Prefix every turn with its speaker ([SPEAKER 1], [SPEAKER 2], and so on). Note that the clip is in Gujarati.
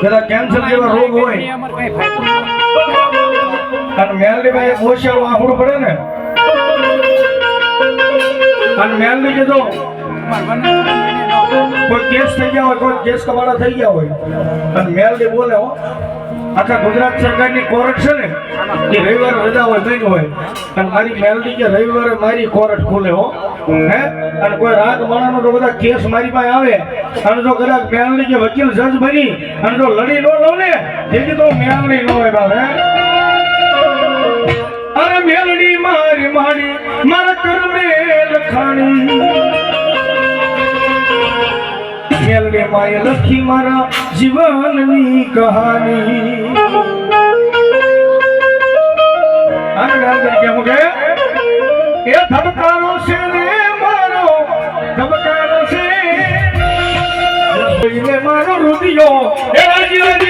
[SPEAKER 1] કદાચ કેન્સર જેવા રોગ હોય. અને મેલડી ભાઈ મોશિયાળું આંખડું પડે ને? અને મેલડી કીધો કોઈ કેસ થઈ ગયા હોય કોઈ કેસ કમાડા થઈ ગયા હોય. અને મેલડી બોલે હો આખા ગુજરાત સરકારની કોર્ટ છે ને, એ રવિવારે રજા હોય નહીં હોય. અને મારી મેલડી કે રવિવારે મારી કોર્ટ ખુલે હો. હે? અને કોઈ રાગ માણાનો તો બધા કેસ મારી પાસે આવે. અને જો કદાચ મેલડી કે વકીલ જજ બની, અને જો લડી ન લઉં ને જેથી તો મેલડી ન હોય બાપ અરે મેલડી મારી માડી મારા કરમે લખાણી મેલડી માય લખી મારા જીવનની કહાની. છે મારો ધબકારો રાજી